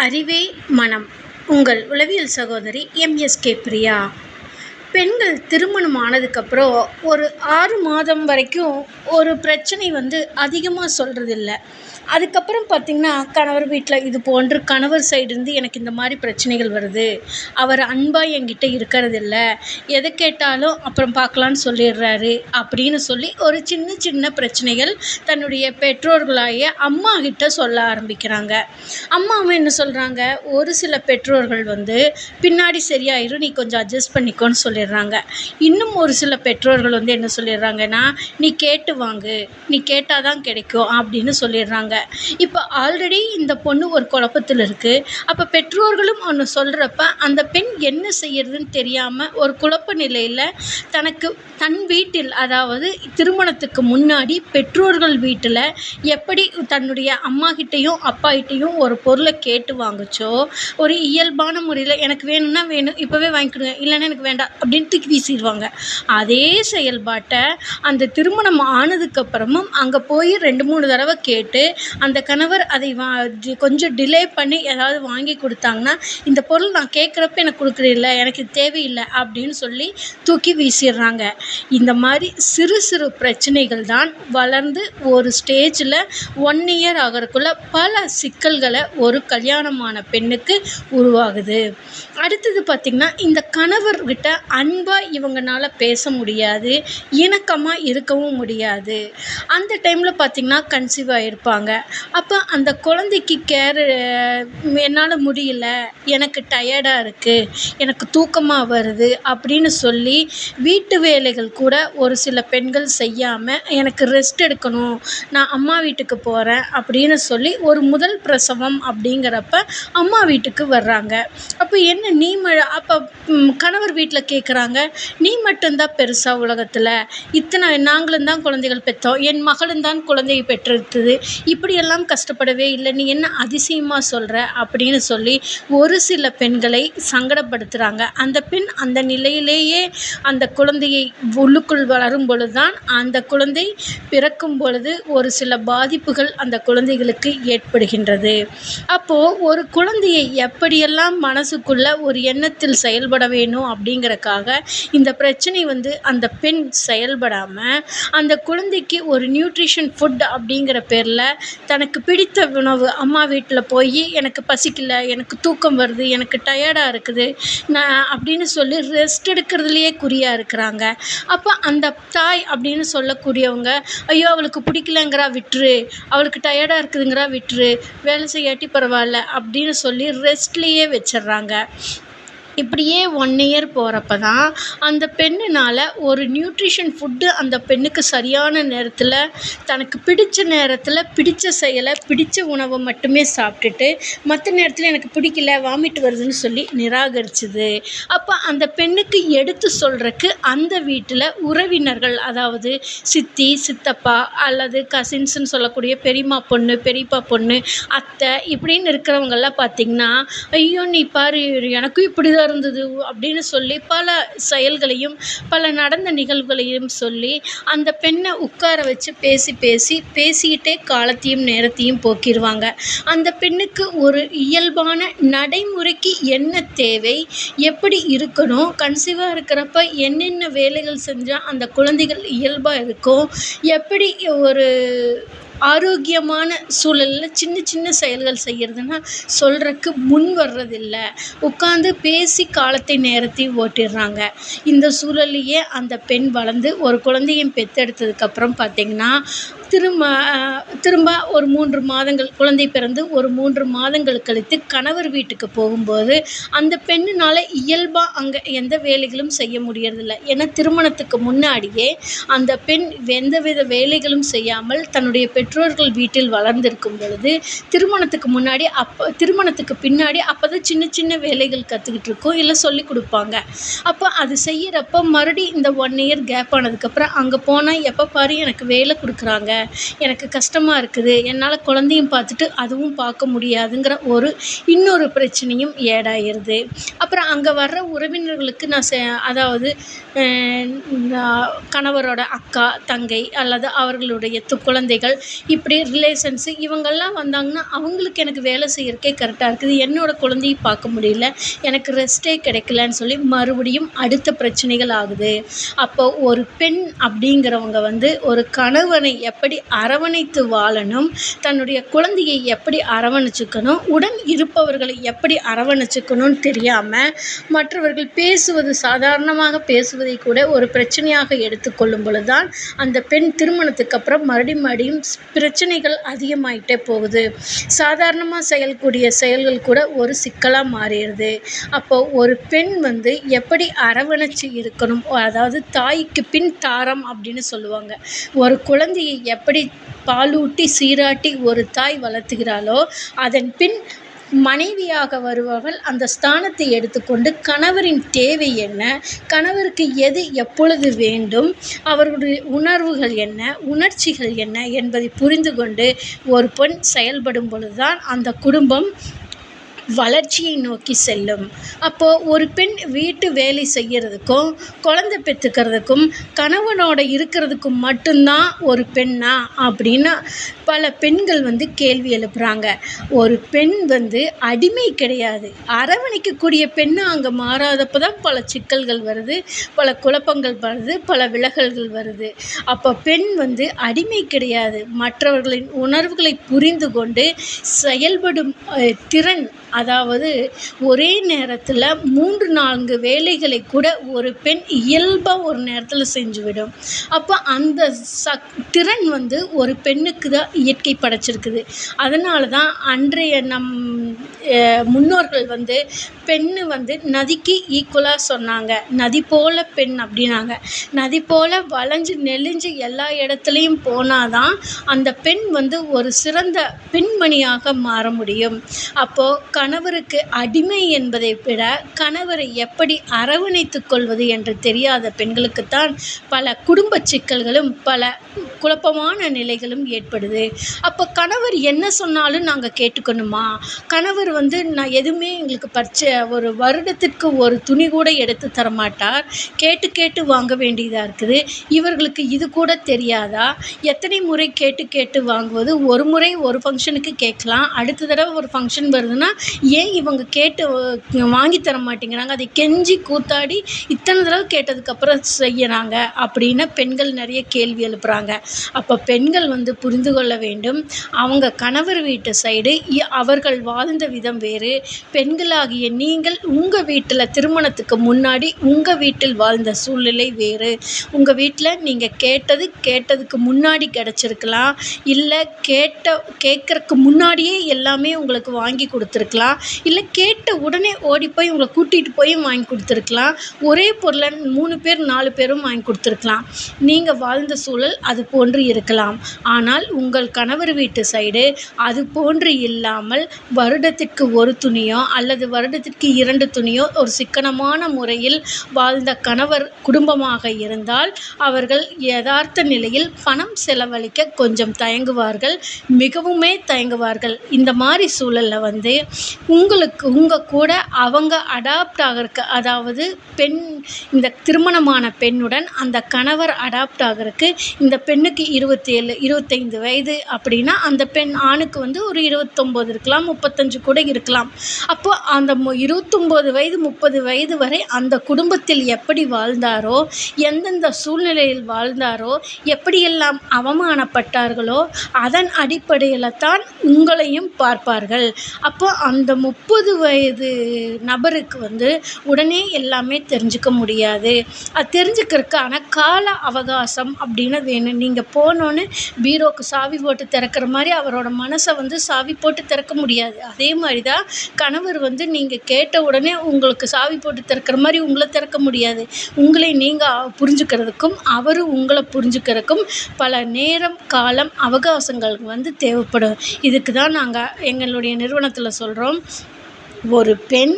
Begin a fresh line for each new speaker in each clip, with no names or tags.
அறிவே மனம். உங்கள் உளவியல் சகோதரி எம்எஸ்கே பிரியா. பெண்கள் திருமணம் ஆனதுக்கப்புறம் ஒரு ஆறு மாதம் வரைக்கும் ஒரு பிரச்சனை வந்து அதிகமாக சொல்கிறதில்ல அதுக்கப்புறம் பார்த்திங்கன்னா கணவர் வீட்டில் இது போன்று கணவர் சைடுலேருந்து எனக்கு இந்த மாதிரி பிரச்சனைகள் வருது. அவர் அன்பாக என்கிட்ட இருக்கிறதில்ல. எதை கேட்டாலும் அப்புறம் பார்க்கலான்னு சொல்லிடுறாரு அப்படின்னு சொல்லி ஒரு சின்ன சின்ன பிரச்சனைகள் தன்னுடைய பெற்றோர்களாகிய அம்மா கிட்ட சொல்ல ஆரம்பிக்கிறாங்க. அம்மாவும் என்ன சொல்கிறாங்க ஒரு சில பெற்றோர்கள் வந்து பின்னாடி சரியாயிரும் நீ கொஞ்சம் அட்ஜஸ்ட் பண்ணிக்கோன்னு சொல்லி சொல்லிடுறாங்க. இன்னும் ஒரு சில பெற்றோர்கள் வந்து என்ன சொல்லிடுறாங்கன்னா நீ கேட்டு வாங்கு. நீ கேட்டால் தான் கிடைக்கும் அப்படின்னு சொல்லிடுறாங்க. இப்போ ஆல்ரெடி இந்த பொண்ணு ஒரு குழப்பத்தில் இருக்குது அப்போ பெற்றோர்களும் ஒன்று சொல்கிறப்ப அந்த பெண் என்ன செய்யறதுன்னு தெரியாமல் ஒரு குழப்ப நிலையில் தனக்கு தன் வீட்டில் அதாவது திருமணத்துக்கு முன்னாடி பெற்றோர்கள் வீட்டில் எப்படி தன்னுடைய அம்மாக்கிட்டேயும் அப்பாகிட்டேயும் ஒரு பொருளை கேட்டு வாங்குச்சோ ஒரு இயல்பான முறையில் எனக்கு வேணும்னா வேணும் இப்போவே வாங்கிக்கிடுங்க இல்லைன்னா எனக்கு வேண்டாம் அப்படின்னு தூக்கி வீசிடுவாங்க. அதே செயல்பாட்டை அந்த திருமணம் ஆனதுக்கப்புறமும் அங்கே போய் ரெண்டு மூணு தடவை கேட்டு அந்த கணவர் அதை வா கொஞ்சம் டிலே பண்ணி ஏதாவது வாங்கி கொடுத்தாங்கன்னா இந்த பொருள் நான் கேட்குறப்ப எனக்கு கொடுக்குறீல்ல எனக்கு தேவையில்லை அப்படின்னு சொல்லி தூக்கி வீசிடுறாங்க. இந்த மாதிரி சிறு சிறு பிரச்சனைகள் தான் வளர்ந்து ஒரு ஸ்டேஜில் ஒன் இயர் ஆகிறதுக்குள்ள பல சிக்கல்களை ஒரு கல்யாணமான பெண்ணுக்கு உருவாகுது. அடுத்தது பார்த்திங்கன்னா இந்த கணவர்கிட்ட அன்பாக இவங்கனால பேச முடியாது இணக்கமாக இருக்கவும் முடியாது. அந்த டைமில் பார்த்திங்கன்னா கன்சீவ் ஆகிருப்பாங்க அப்போ அந்த குழந்தைக்கு கேர் என்னால் முடியல எனக்கு டயர்டாக இருக்குது எனக்கு தூக்கமாக வருது அப்படின்னு சொல்லி வீட்டு வேலைகள் கூட ஒரு சில பெண்கள் செய்யாமல் எனக்கு ரெஸ்ட் எடுக்கணும் நான் அம்மா வீட்டுக்கு போகிறேன் அப்படின்னு சொல்லி ஒரு முதல் பிரசவம் அப்படிங்கிறப்ப அம்மா வீட்டுக்கு வர்றாங்க. அப்போ என்ன நீ மழை அப்போ கணவர் வீட்டில் கேட்குறாங்க நீ மட்டும்தான் பெருசாக உலகத்தில். இத்தனை நாங்களும் தான் குழந்தைகள் பெற்றோம். என் மகளும் தான் குழந்தையை பெற்றெடுத்தது இப்படியெல்லாம் கஷ்டப்படவே இல்லை. நீ என்ன அதிசயமாக சொல்கிற அப்படின்னு சொல்லி ஒரு சில பெண்களை சங்கடப்படுத்துகிறாங்க அந்த பெண் அந்த நிலையிலேயே அந்த குழந்தையை உள்ளுக்குள் வளரும் பொழுது தான் அந்த குழந்தை பிறக்கும் பொழுது ஒரு சில பாதிப்புகள் அந்த குழந்தைகளுக்கு ஏற்படுகின்றது. அப்போது ஒரு குழந்தையை எப்படியெல்லாம் மனசுக்குள்ள ஒரு எண்ணத்தில் செயல்பட வேணும் அப்படிங்கிறக்காக இந்த பிரச்சனை வந்து அந்த பெண் செயல்படாமல் அந்த குழந்தைக்கு ஒரு நியூட்ரிஷன் ஃபுட் அப்படிங்கிற பேரில் தனக்கு பிடித்த உணவு அம்மா வீட்டில் போய் எனக்கு பசிக்கல எனக்கு தூக்கம் வருது எனக்கு டயர்டாக இருக்குது நான் அப்படின்னு சொல்லி ரெஸ்ட் எடுக்கிறதுலையே குறியாக இருக்கிறாங்க. அப்போ அந்த தாய் அப்படின்னு சொல்லக்கூடியவங்க ஐயோ அவளுக்கு பிடிக்கலங்கிறா விட்டுரு. அவளுக்கு டயர்டாக இருக்குதுங்கிறா விட்டுரு. வேலை செய்யாட்டி பரவாயில்ல அப்படின்னு சொல்லி ரெஸ்ட்லேயே வச்சிடுறாங்க. இப்படியே ஒன் இயர் போகிறப்ப தான் அந்த பெண்ணுனால் ஒரு நியூட்ரிஷன் ஃபுட்டு அந்த பெண்ணுக்கு சரியான நேரத்தில் தனக்கு பிடித்த நேரத்தில் பிடித்த செயலை பிடித்த உணவை மட்டுமே சாப்பிட்டுட்டு மற்ற நேரத்தில் எனக்கு பிடிக்கல வாமிட் வருதுன்னு சொல்லி நிராகரிச்சுது. அப்போ அந்த பெண்ணுக்கு எடுத்து சொல்கிறக்கு அந்த வீட்டில் உறவினர்கள் அதாவது சித்தி சித்தப்பா அல்லது கசின்ஸ்ன்னு சொல்லக்கூடிய பெரியம்மா பொண்ணு பெரியப்பா பொண்ணு அத்தை இப்படின்னு இருக்கிறவங்கெல்லாம் பார்த்திங்கன்னா ஐயோ நீ பாரு எனக்கும் இப்படி தான் இருந்தது அப்படின்னு சொல்லி பல செயல்களையும் பல நடந்த நிகழ்வுகளையும் சொல்லி அந்த பெண்ணை உட்கார வச்சு பேசி பேசி பேசிக்கிட்டே காலத்தையும் நேரத்தையும் போக்கிடுவாங்க அந்த பெண்ணுக்கு ஒரு இயல்பான நடைமுறைக்கு என்ன தேவை எப்படி இருக்கணும் கன்சீவாக இருக்கிறப்ப என்னென்ன வேலைகள் செஞ்சால் அந்த குழந்தைகள் இயல்பாக இருக்கும் எப்படி ஒரு ஆரோக்கியமான சூழலில் சின்ன சின்ன செயல்கள் செய்கிறதுன்னா சொல்கிறக்கு முன் வர்றதில்ல. உட்காந்து பேசி காலத்தை நேரத்தை ஓட்டிடுறாங்க. இந்த சூழல்லையே அந்த பெண் வளர்ந்து ஒரு குழந்தையும் பெற்றெடுத்ததுக்கப்புறம் பார்த்திங்கன்னா திரும்ப திரும்ப ஒரு மூன்று மாதங்கள் குழந்தை பிறந்து ஒரு மூன்று மாதங்கள் கழித்து கணவர் வீட்டுக்கு போகும்போது அந்த பெண்ணுனால் இயல்பாக அங்கே எந்த வேலைகளும் செய்ய முடியறதில்ல. ஏன்னா திருமணத்துக்கு முன்னாடியே அந்த பெண் எந்தவித வேலைகளும் செய்யாமல் தன்னுடைய பெற்றோர்கள் வீட்டில் வளர்ந்திருக்கும் பொழுது திருமணத்துக்கு முன்னாடி அப்போ திருமணத்துக்கு பின்னாடி அப்போ தான் சின்ன சின்ன வேலைகள் கற்றுக்கிட்டு இருக்கோம் இல்லை சொல்லி கொடுப்பாங்க. அப்போ அது செய்கிறப்ப மறுபடி இந்த ஒன் இயர் கேப் ஆனதுக்கப்புறம் அங்கே போனால் எப்போ பாரு எனக்கு வேலை கொடுக்குறாங்க எனக்கு கஷ்டமாக இருக்குது என்னால் குழந்தையும் பார்த்துட்டு அதுவும் பார்க்க முடியாதுங்கிற ஒரு இன்னொரு பிரச்சனையும் ஏடாயிருது. அப்புறம் அங்கே வர்ற உறவினர்களுக்கு நான் செ அதாவது கணவரோட அக்கா தங்கை அல்லது அவர்களுடைய து குழந்தைகள் இப்படி ரிலேஷன்ஸு இவங்கெல்லாம் வந்தாங்கன்னா அவங்களுக்கு எனக்கு வேலை செய்கிறக்கே கரெக்டாக இருக்குது. என்னோடய குழந்தையை பார்க்க முடியல. எனக்கு ரெஸ்ட்டே கிடைக்கலன்னு சொல்லி மறுபடியும் அடுத்த பிரச்சனைகள் ஆகுது. அப்போ ஒரு பெண் அப்படிங்கிறவங்க வந்து ஒரு கணவனை எப்படி அரவணைத்து வாழணும் தன்னுடைய குழந்தையை எப்படி அரவணைச்சுக்கணும் உடன் இருப்பவர்களை எப்படி அரவணைச்சுக்கணும்னு தெரியாமல் மற்றவர்கள் பேசுவது சாதாரணமாக பேசுவதை கூட ஒரு பிரச்சனையாக எடுத்துக்கொள்ளும் பொழுது தான் அந்த பெண் திருமணத்துக்கு அப்புறம் மறுபடியும் மறுபடியும் பிரச்சனைகள் அதிகமாயிட்டே போகுது. சாதாரணமாக செயல்கூடிய செயல்கள் கூட ஒரு சிக்கலாக மாறிடுது. அப்போ ஒரு பெண் வந்து எப்படி அரவணைச்சு இருக்கணும்? அதாவது தாய்க்கு பின் தாரம் அப்படின்னு சொல்லுவாங்க. ஒரு குழந்தையை எப்படி பாலூட்டி சீராட்டி ஒரு தாய் வளர்த்துகிறாளோ அதன் பின் மனைவியாக வருபவள் அந்த ஸ்தானத்தை எடுத்துக்கொண்டு கணவரின் தேவை என்ன கணவருக்கு எது எப்பொழுது வேண்டும் அவர்களுடைய உணர்வுகள் என்ன உணர்ச்சிகள் என்ன என்பதை புரிந்து கொண்டு ஒரு பெண் செயல்படும் பொழுதுதான் அந்த குடும்பம் வளர்ச்சியை நோக்கி செல்லும். அப்போது ஒரு பெண் வீட்டு வேலை செய்கிறதுக்கும் குழந்த பெற்றுக்கிறதுக்கும் கணவனோட இருக்கிறதுக்கும் மட்டும்தான் ஒரு பெண்ணா அப்படின்னு பல பெண்கள் வந்து கேள்வி எழுப்புறாங்க. ஒரு பெண் வந்து அடிமை கிடையாது. அரவணைக்கக்கூடிய பெண்ணு அங்கே மாறாதப்போ தான் பல சிக்கல்கள் வருது பல குழப்பங்கள் வருது பல விலகல்கள் வருது. அப்போ பெண் வந்து அடிமை கிடையாது. மற்றவர்களின் உணர்வுகளை புரிந்து கொண்டு செயல்படும் திறன் அதாவது ஒரே நேரத்தில் மூன்று நான்கு வேலைகளை கூட ஒரு பெண் இயல்பாக ஒரு நேரத்தில் செஞ்சுவிடும். அப்போ அந்த சக் திறன் வந்து ஒரு பெண்ணுக்கு தான் இயற்கை படைச்சிருக்குது. அதனால தான் அன்றைய நம் முன்னோர்கள் வந்து பெண்ணு வந்து நதிக்கு ஈக்குவலாக சொன்னாங்க. நதி போல பெண் அப்படின்னாங்க. நதி போல் வளைஞ்சு நெளிஞ்சு எல்லா இடத்துலையும் போனால் தான் அந்த பெண் வந்து ஒரு சிறந்த பெண்மணியாக மாற முடியும். அப்போது கணவருக்கு அடிமை என்பதை விட கணவரை எப்படி அரவணைத்துக் கொள்வது என்று தெரியாத பெண்களுக்குத்தான் பல குடும்ப சிக்கல்களும் பல குழப்பமான நிலைகளும் ஏற்படுது. அப்போ கணவர் என்ன சொன்னாலும் நாங்கள் கேட்டுக்கணுமா? கணவர் வந்து நான் எதுவுமே எங்களுக்கு பரிச்ச ஒரு வருடத்திற்கு ஒரு துணி கூட எடுத்து தரமாட்டார். கேட்டு கேட்டு வாங்க வேண்டியதாக இருக்குது. இவர்களுக்கு இது கூட தெரியாதா? எத்தனை முறை கேட்டு கேட்டு வாங்குவது? ஒரு முறை ஒரு ஃபங்க்ஷனுக்கு கேட்கலாம். அடுத்த தடவை ஒரு ஃபங்க்ஷன் வருதுன்னா ஏன் இவங்க கேட்டு வாங்கி தர மாட்டேங்கிறாங்க? அதை கெஞ்சி கூத்தாடி இத்தனை தடவை கேட்டதுக்கப்புறம் செய்யறாங்க அப்படின்னு பெண்கள் நிறைய கேள்வி எழுப்புறாங்க. அப்போ பெண்கள் வந்து புரிந்து கொள்ள வேண்டும். அவங்க கணவர் வீட்டு சைடு அவர்கள் வாழ்ந்த விதம் வேறு. பெண்களாகிய நீங்கள் உங்கள் வீட்டில் திருமணத்துக்கு முன்னாடி உங்கள் வீட்டில் வாழ்ந்த சூழ்நிலை வேறு. உங்கள் வீட்டில் நீங்கள் கேட்டது கேட்டதுக்கு முன்னாடி கிடச்சிருக்கலாம். இல்லை கேட்ட கேட்கறக்கு முன்னாடியே எல்லாமே உங்களுக்கு வாங்கி கொடுத்துருக்கலாம். இல்லை கேட்ட உடனே ஓடி போய் உங்களை கூட்டிகிட்டு போய் வாங்கி கொடுத்துருக்கலாம். ஒரே பொருளை மூணு பேர் நாலு பேரும் வாங்கி கொடுத்துருக்கலாம். நீங்கள் வாழ்ந்த சூழல் அது போன்று இருக்கலாம். ஆனால் உங்கள் கணவர் வீட்டு சைடு அது போன்று இல்லாமல் வருடத்திற்கு ஒரு துணியோ அல்லது வருடத்திற்கு இரண்டு துணியோ ஒரு சிக்கனமான முறையில் வாழ்ந்த கணவர் குடும்பமாக இருந்தால் அவர்கள் யதார்த்த நிலையில் பணம் செலவழிக்க கொஞ்சம் தயங்குவார்கள். மிகவுமே தயங்குவார்கள். இந்த மாதிரி சூழலில் வந்து உங்களுக்கு உங்கள் கூட அவங்க அடாப்ட் ஆகிறக்கு அதாவது பெண் இந்த திருமணமான பெண்ணுடன் அந்த கணவர் அடாப்ட் ஆகிறக்கு இந்த பெண்ணுக்கு இருபத்தேழு இருபத்தைந்து வயது அப்படின்னா அந்த பெண் ஆணுக்கு வந்து ஒரு இருபத்தொம்போது இருக்கலாம் முப்பத்தஞ்சு கூட இருக்கலாம். அப்போது அந்த இருபத்தொம்போது வயது முப்பது வயது வரை அந்த குடும்பத்தில் எப்படி வாழ்ந்தாரோ எந்தெந்த சூழ்நிலையில் வாழ்ந்தாரோ எப்படியெல்லாம் அவமானப்பட்டார்களோ அதன் அடிப்படையில் தான் உங்களையும் பார்ப்பார்கள். அப்போ அந்த முப்பது வயது நபருக்கு வந்து உடனே எல்லாமே தெரிஞ்சுக்க முடியாது. அது தெரிஞ்சுக்கிறதுக்கான கால அவகாசம் அப்படின்னு வேணும். நீங்கள் போனோன்னே பீரோவுக்கு சாவி போட்டு திறக்கிற மாதிரி அவரோட மனசை வந்து சாவி போட்டு திறக்க முடியாது. அதே மாதிரி தான் கணவர் வந்து நீங்கள் கேட்ட உடனே உங்களுக்கு சாவி போட்டு திறக்கிற மாதிரி உங்களை திறக்க முடியாது. உங்களை நீங்கள் புரிஞ்சுக்கிறதுக்கும் அவர் உங்களை புரிஞ்சுக்கிறதுக்கும் பல நேரம் காலம் அவகாசங்கள் வந்து தேவைப்படும். இதுக்கு தான் நாங்கள் எங்களுடைய நிறுவனத்தில் சொல்கிறோம் ஒரு பெண்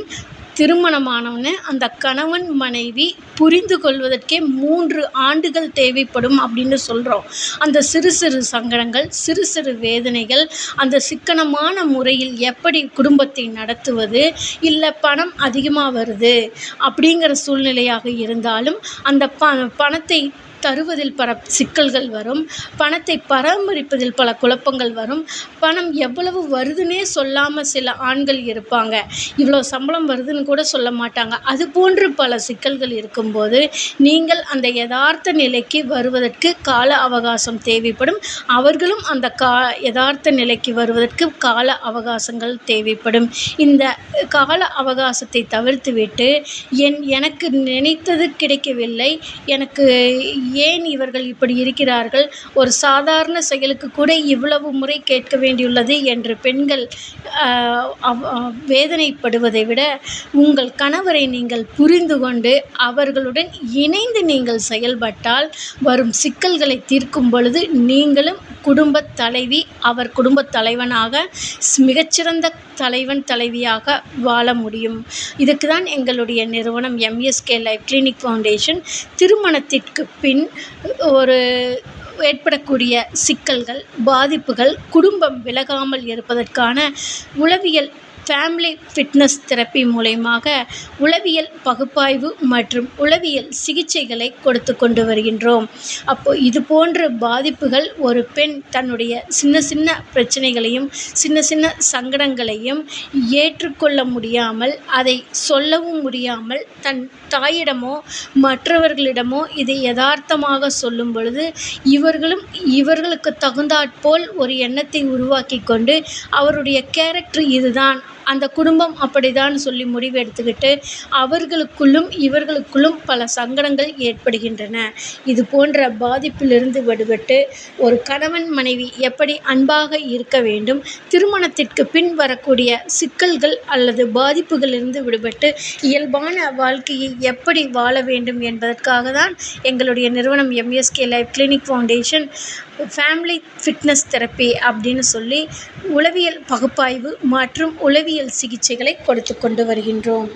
திருமணமானவனே அந்த கணவன் மனைவி புரிந்து கொள்வதற்கே மூன்று ஆண்டுகள் தேவைப்படும் அப்படின்னு சொல்கிறோம் அந்த சிறு சிறு சங்கடங்கள் சிறு சிறு வேதனைகள் அந்த சிக்கனமான முறையில் எப்படி குடும்பத்தை நடத்துவது இல்லை பணம் அதிகமாக வருது அப்படிங்கிற சூழ்நிலையாக இருந்தாலும் அந்த ப பணத்தை தருவதில் பல சிக்கல்கள் வரும். பணத்தை பராமரிப்பதில் பல குழப்பங்கள் வரும். பணம் எவ்வளவு வருதுன்னே சொல்லாமல் சில ஆண்கள் இருப்பாங்க. இவ்வளோ சம்பளம் வருதுன்னு கூட சொல்ல மாட்டாங்க. அது போன்று பல சிக்கல்கள் இருக்கும்போது நீங்கள் அந்த யதார்த்த நிலைக்கு வருவதற்கு கால அவகாசம் தேவைப்படும். அவர்களும் அந்த கா யதார்த்த நிலைக்கு வருவதற்கு கால அவகாசங்கள் தேவைப்படும். இந்த கால அவகாசத்தை தவிர்த்துவிட்டு என் எனக்கு நினைத்தது கிடைக்கவில்லை. எனக்கு ஏன் இவர்கள் இப்படி இருக்கிறார்கள்? ஒரு சாதாரண செயலுக்கு கூட இவ்வளவு முறை கேட்க வேண்டியுள்ளது என்று பெண்கள் வேதனைப்படுவதை விட உங்கள் கணவரை நீங்கள் புரிந்து கொண்டு அவர்களுடன் இணைந்து நீங்கள் செயல்பட்டால் வரும் சிக்கல்களை தீர்க்கும் பொழுது நீங்களும் குடும்பத் தலைவி அவர் குடும்பத் தலைவனாக மிகச்சிறந்த தலைவன் தலைவியாக வாழ முடியும். இதுக்கு தான் எங்களுடைய நிறுவனம் எம்எஸ்கே லைஃப் கிளினிக் ஃபவுண்டேஷன் திருமணத்திற்கு பின் ஒரு ஏற்படக்கூடிய சிக்கல்கள் பாதிப்புகள் குடும்பம் விலகாமல் இருப்பதற்கான உளவியல் ஃபேமிலி ஃபிட்னஸ் தெரப்பி மூலயமாக உளவியல் பகுப்பாய்வு மற்றும் உளவியல் சிகிச்சைகளை கொடுத்து கொண்டு வருகின்றோம். அப்போது இது போன்ற பாதிப்புகள் ஒரு பெண் தன்னுடைய சின்ன சின்ன பிரச்சனைகளையும் சின்ன சின்ன சங்கடங்களையும் ஏற்றுக்கொள்ள முடியாமல் அதை சொல்லவும் முடியாமல் தன் தாயிடமோ மற்றவர்களிடமோ இதை யதார்த்தமாக சொல்லும் பொழுது இவர்களும் இவர்களுக்கு தகுந்தாற்போல் ஒரு எண்ணத்தை உருவாக்கி கொண்டு அவருடைய கேரக்டர் இதுதான் அந்த குடும்பம் அப்படிதான் சொல்லி முடிவு எடுத்துக்கிட்டு அவர்களுக்குள்ளும் இவர்களுக்குள்ளும் பல சங்கடங்கள் ஏற்படுகின்றன. இது போன்ற பாதிப்பிலிருந்து விடுபட்டு ஒரு கணவன் மனைவி எப்படி அன்பாக இருக்க வேண்டும் திருமணத்திற்கு பின் வரக்கூடிய சிக்கல்கள் அல்லது பாதிப்புகளிலிருந்து விடுபட்டு இயல்பான வாழ்க்கையை எப்படி வாழ வேண்டும் என்பதற்காக தான் எங்களுடைய நிறுவனம் MSK life clinic foundation family fitness therapy அப்படின்னு சொல்லி உளவியல் பகுப்பாய்வு மற்றும் உளவியல் சிகிச்சைகளை கொடுத்து கொண்டு வருகின்றோம்.